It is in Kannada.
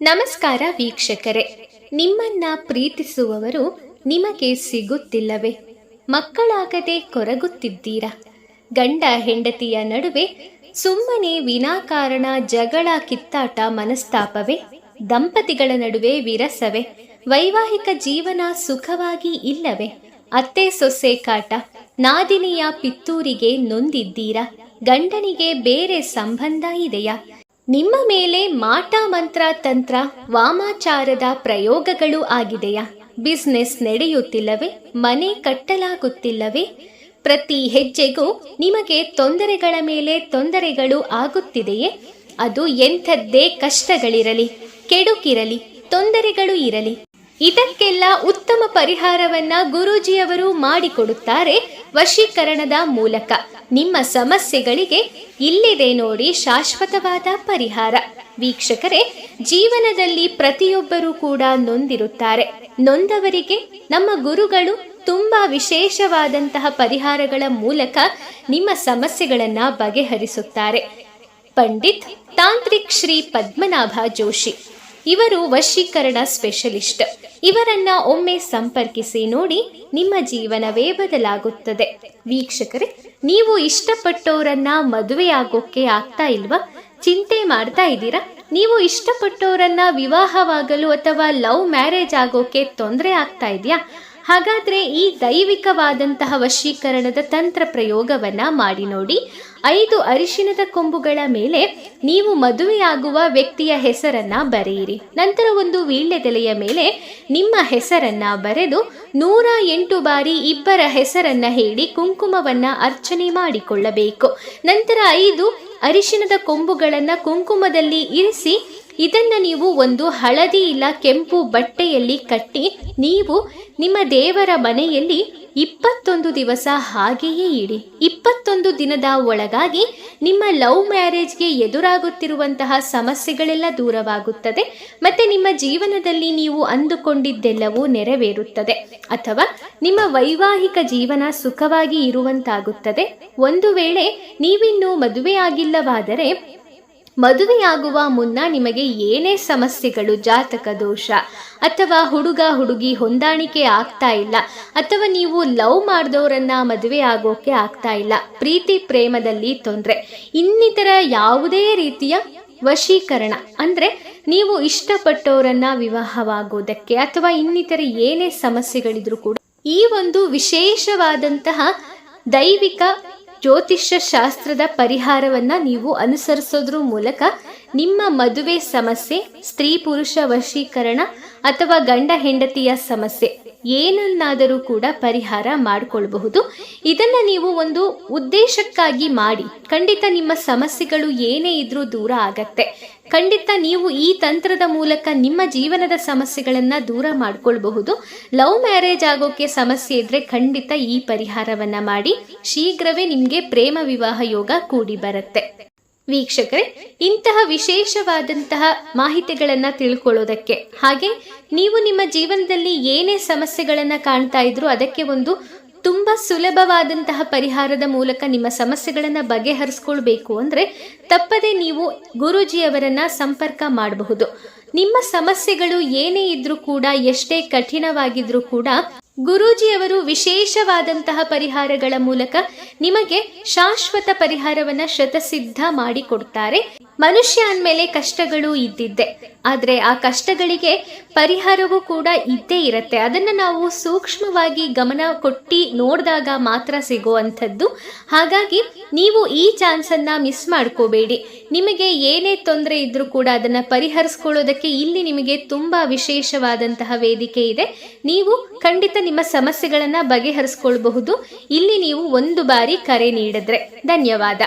ನಮಸ್ಕಾರ ವೀಕ್ಷಕರೇ. ನಿಮ್ಮನ್ನ ಪ್ರೀತಿಸುವವರು ನಿಮಗೆ ಸಿಗುತ್ತಿಲ್ಲವೇ? ಮಕ್ಕಳಾಗದೆ ಕೊರಗುತ್ತಿದ್ದೀರಾ? ಗಂಡ ಹೆಂಡತಿಯ ನಡುವೆ ಸುಮ್ಮನೆ ವಿನಾಕಾರಣ ಜಗಳ ಕಿತ್ತಾಟ ಮನಸ್ತಾಪವೇ? ದಂಪತಿಗಳ ನಡುವೆ ವಿರಸವೇ? ವೈವಾಹಿಕ ಜೀವನ ಸುಖವಾಗಿ ಇಲ್ಲವೇ? ಅತ್ತೆ ಸೊಸೆ ಕಾಟ, ನಾದಿನಿಯ ಪಿತ್ತೂರಿಗೆ ನೊಂದಿದ್ದೀರಾ? ಗಂಡನಿಗೆ ಬೇರೆ ಸಂಬಂಧ ಇದೆಯಾ? ನಿಮ್ಮ ಮೇಲೆ ಮಾಟ ಮಂತ್ರ ತಂತ್ರ ವಾಮಾಚಾರದ ಪ್ರಯೋಗಗಳು ಆಗಿದೆಯಾ? ಬಿಸ್ನೆಸ್ ನಡೆಯುತ್ತಿಲ್ಲವೇ? ಮನೆ ಕಟ್ಟಲಾಗುತ್ತಿಲ್ಲವೇ? ಪ್ರತಿ ಹೆಜ್ಜೆಗೂ ನಿಮಗೆ ತೊಂದರೆಗಳ ಮೇಲೆ ತೊಂದರೆಗಳು ಆಗುತ್ತಿದೆಯೇ? ಅದು ಎಂಥದ್ದೇ ಕಷ್ಟಗಳಿರಲಿ, ಕೆಡುಕಿರಲಿ, ತೊಂದರೆಗಳು ಇರಲಿ. ಇದಕ್ಕೆಲ್ಲ ಉತ್ತಮ ಪರಿಹಾರವನ್ನ ಗುರೂಜಿಯವರು ಮಾಡಿಕೊಡುತ್ತಾರೆ ವಶೀಕರಣದ ಮೂಲಕ. ನಿಮ್ಮ ಸಮಸ್ಯೆಗಳಿಗೆ ಇಲ್ಲಿದೆ ನೋಡಿ ಶಾಶ್ವತವಾದ ಪರಿಹಾರ. ವೀಕ್ಷಕರೇ, ಜೀವನದಲ್ಲಿ ಪ್ರತಿಯೊಬ್ಬರೂ ಕೂಡ ನೊಂದಿರುತ್ತಾರೆ. ನೊಂದವರಿಗೆ ನಮ್ಮ ಗುರುಗಳು ತುಂಬಾ ವಿಶೇಷವಾದಂತಹ ಪರಿಹಾರಗಳ ಮೂಲಕ ನಿಮ್ಮ ಸಮಸ್ಯೆಗಳನ್ನ ಬಗೆಹರಿಸುತ್ತಾರೆ. ಪಂಡಿತ್ ತಾಂತ್ರಿಕ್ ಶ್ರೀ ಪದ್ಮನಾಭ ಜೋಶಿ. ಇವರು ವಶೀಕರಣ ಸ್ಪೆಷಲಿಸ್ಟ್. ಇವರನ್ನ ಒಮ್ಮೆ ಸಂಪರ್ಕಿಸಿ ನೋಡಿ ನಿಮ್ಮ ಜೀವನವೇ ಬದಲಾಗುತ್ತದೆ. ವೀಕ್ಷಕರೇ, ನೀವು ಇಷ್ಟಪಟ್ಟವರನ್ನ ಮದುವೆಯಾಗೋಕೆ ಆಗ್ತಾ ಇಲ್ವಾ? ಚಿಂತೆ ಮಾಡ್ತಾ ಇದ್ದೀರಾ? ನೀವು ಇಷ್ಟಪಟ್ಟವರನ್ನ ವಿವಾಹವಾಗಲು ಅಥವಾ ಲವ್ ಮ್ಯಾರೇಜ್ ಆಗೋಕೆ ತೊಂದರೆ ಆಗ್ತಾ ಇದೆಯಾ? ಹಾಗಾದ್ರೆ ಈ ದೈವಿಕವಾದಂತಹ ವಶೀಕರಣದ ತಂತ್ರ ಪ್ರಯೋಗವನ್ನ ಮಾಡಿ ನೋಡಿ. ಐದು ಅರಿಶಿಣದ ಕೊಂಬುಗಳ ಮೇಲೆ ನೀವು ಮದುವೆಯಾಗುವ ವ್ಯಕ್ತಿಯ ಹೆಸರನ್ನ ಬರೆಯಿರಿ. ನಂತರ ಒಂದು ವೀಳ್ಯದೆಲೆಯ ಮೇಲೆ ನಿಮ್ಮ ಹೆಸರನ್ನ ಬರೆದು ನೂರ ಎಂಟು ಬಾರಿ ಇಬ್ಬರ ಹೆಸರನ್ನ ಹೇಳಿ ಕುಂಕುಮವನ್ನ ಅರ್ಚನೆ ಮಾಡಿಕೊಳ್ಳಬೇಕು. ನಂತರ ಐದು ಅರಿಶಿಣದ ಕೊಂಬುಗಳನ್ನು ಕುಂಕುಮದಲ್ಲಿ ಇರಿಸಿ, ಇದನ್ನ ನೀವು ಒಂದು ಹಳದಿ ಇಲ್ಲ ಕೆಂಪು ಬಟ್ಟೆಯಲ್ಲಿ ಕಟ್ಟಿ, ನೀವು ನಿಮ್ಮ ದೇವರ ಮನೆಯಲ್ಲಿ ಇಪ್ಪತ್ತೊಂದು ದಿವಸ ಹಾಗೆಯೇ ಇಡಿ. ಇಪ್ಪತ್ತೊಂದು ದಿನದ ಒಳಗಾಗಿ ನಿಮ್ಮ ಲವ್ ಮ್ಯಾರೇಜ್ಗೆ ಎದುರಾಗುತ್ತಿರುವಂತಹ ಸಮಸ್ಯೆಗಳೆಲ್ಲ ದೂರವಾಗುತ್ತದೆ. ಮತ್ತೆ ನಿಮ್ಮ ಜೀವನದಲ್ಲಿ ನೀವು ಅಂದುಕೊಂಡಿದ್ದೆಲ್ಲವೂ ನೆರವೇರುತ್ತದೆ. ಅಥವಾ ನಿಮ್ಮ ವೈವಾಹಿಕ ಜೀವನ ಸುಖವಾಗಿ ಇರುವಂತಾಗುತ್ತದೆ. ಒಂದು ವೇಳೆ ನೀವಿನ್ನೂ ಮದುವೆಯಾಗಿಲ್ಲವಾದರೆ ಮದುವೆಯಾಗುವ ಮುನ್ನ ನಿಮಗೆ ಏನೇ ಸಮಸ್ಯೆಗಳು, ಜಾತಕ ದೋಷ ಅಥವಾ ಹುಡುಗ ಹುಡುಗಿ ಹೊಂದಾಣಿಕೆ ಆಗ್ತಾ ಇಲ್ಲ ಅಥವಾ ನೀವು ಲವ್ ಮಾಡಿದವರನ್ನ ಮದುವೆ ಆಗೋಕೆ ಆಗ್ತಾ ಇಲ್ಲ, ಪ್ರೀತಿ ಪ್ರೇಮದಲ್ಲಿ ತೊಂದರೆ, ಇನ್ನಿತರ ಯಾವುದೇ ರೀತಿಯ ವಶೀಕರಣ, ಅಂದ್ರೆ ನೀವು ಇಷ್ಟಪಟ್ಟವರನ್ನ ವಿವಾಹವಾಗೋದಕ್ಕೆ ಅಥವಾ ಇನ್ನಿತರ ಏನೇ ಸಮಸ್ಯೆಗಳಿದ್ರು ಕೂಡ ಈ ಒಂದು ವಿಶೇಷವಾದಂತಹ ದೈವಿಕ ಜ್ಯೋತಿಷ್ಯ ಶಾಸ್ತ್ರದ ಪರಿಹಾರವನ್ನ ನೀವು ಅನುಸರಿಸೋದ್ರ ಮೂಲಕ ನಿಮ್ಮ ಮದುವೆ ಸಮಸ್ಯೆ, ಸ್ತ್ರೀ ಪುರುಷ ವಶೀಕರಣ ಅಥವಾ ಗಂಡ ಹೆಂಡತಿಯ ಸಮಸ್ಯೆ, ಏನನ್ನಾದರೂ ಕೂಡ ಪರಿಹಾರ ಮಾಡಿಕೊಳ್ಬಹುದು. ಇದನ್ನ ನೀವು ಒಂದು ಉದ್ದೇಶಕ್ಕಾಗಿ ಮಾಡಿ, ಖಂಡಿತ ನಿಮ್ಮ ಸಮಸ್ಯೆಗಳು ಏನೇ ಇದ್ರೂ ದೂರ ಆಗತ್ತೆ. ಖಂಡಿತ ನೀವು ಈ ತಂತ್ರದ ಮೂಲಕ ನಿಮ್ಮ ಜೀವನದ ಸಮಸ್ಯೆಗಳನ್ನ ದೂರ ಮಾಡ್ಕೊಳ್ಬಹುದು. ಲವ್ ಮ್ಯಾರೇಜ್ ಆಗೋಕೆ ಸಮಸ್ಯೆ ಇದ್ರೆ ಖಂಡಿತ ಈ ಪರಿಹಾರವನ್ನ ಮಾಡಿ, ಶೀಘ್ರವೇ ನಿಮಗೆ ಪ್ರೇಮ ವಿವಾಹ ಯೋಗ ಕೂಡಿ ಬರುತ್ತೆ. ವೀಕ್ಷಕರೇ, ಇಂತಹ ವಿಶೇಷವಾದಂತಹ ಮಾಹಿತಿಗಳನ್ನ ತಿಳ್ಕೊಳ್ಳೋದಕ್ಕೆ. ಹಾಗೆ ನೀವು ನಿಮ್ಮ ಜೀವನದಲ್ಲಿ ಏನೇ ಸಮಸ್ಯೆಗಳನ್ನ ಕಾಣ್ತಾ ಇದ್ರು ಅದಕ್ಕೆ ಒಂದು ತುಂಬಾ ಸುಲಭವಾದಂತಹ ಪರಿಹಾರದ ಮೂಲಕ ನಿಮ್ಮ ಸಮಸ್ಯೆಗಳನ್ನು ಬಗೆಹರಿಸ್ಕೊಳ್ಬೇಕು ಅಂದ್ರೆ ತಪ್ಪದೆ ನೀವು ಗುರೂಜಿಯವರನ್ನ ಸಂಪರ್ಕ ಮಾಡಬಹುದು. ನಿಮ್ಮ ಸಮಸ್ಯೆಗಳು ಏನೇ ಇದ್ರೂ ಕೂಡ, ಎಷ್ಟೇ ಕಠಿಣವಾಗಿದ್ರೂ ಕೂಡ ಗುರೂಜಿಯವರು ವಿಶೇಷವಾದಂತಹ ಪರಿಹಾರಗಳ ಮೂಲಕ ನಿಮಗೆ ಶಾಶ್ವತ ಪರಿಹಾರವನ್ನ ಶತಸಿದ್ಧ ಮಾಡಿಕೊಡ್ತಾರೆ. ಮನುಷ್ಯ ಅಂದಮೇಲೆ ಕಷ್ಟಗಳು ಇದ್ದಿದ್ದೆ. ಆದರೆ ಆ ಕಷ್ಟಗಳಿಗೆ ಪರಿಹಾರವೂ ಕೂಡ ಇದ್ದೇ ಇರುತ್ತೆ. ಅದನ್ನು ನಾವು ಸೂಕ್ಷ್ಮವಾಗಿ ಗಮನ ಕೊಟ್ಟು ನೋಡಿದಾಗ ಮಾತ್ರ ಸಿಗುವಂಥದ್ದು. ಹಾಗಾಗಿ ನೀವು ಈ ಚಾನ್ಸನ್ನು ಮಿಸ್ ಮಾಡ್ಕೋಬೇಡಿ. ನಿಮಗೆ ಏನೇ ತೊಂದರೆ ಇದ್ದರೂ ಕೂಡ ಅದನ್ನು ಪರಿಹರಿಸ್ಕೊಳ್ಳೋದಕ್ಕೆ ಇಲ್ಲಿ ನಿಮಗೆ ತುಂಬ ವಿಶೇಷವಾದಂತಹ ವೇದಿಕೆ ಇದೆ. ನೀವು ಖಂಡಿತ ನಿಮ್ಮ ಸಮಸ್ಯೆಗಳನ್ನು ಬಗೆಹರಿಸ್ಕೊಳ್ಬಹುದು. ಇಲ್ಲಿ ನೀವು ಒಂದು ಬಾರಿ ಕರೆ ನೀಡಿದ್ರೆ ಧನ್ಯವಾದ.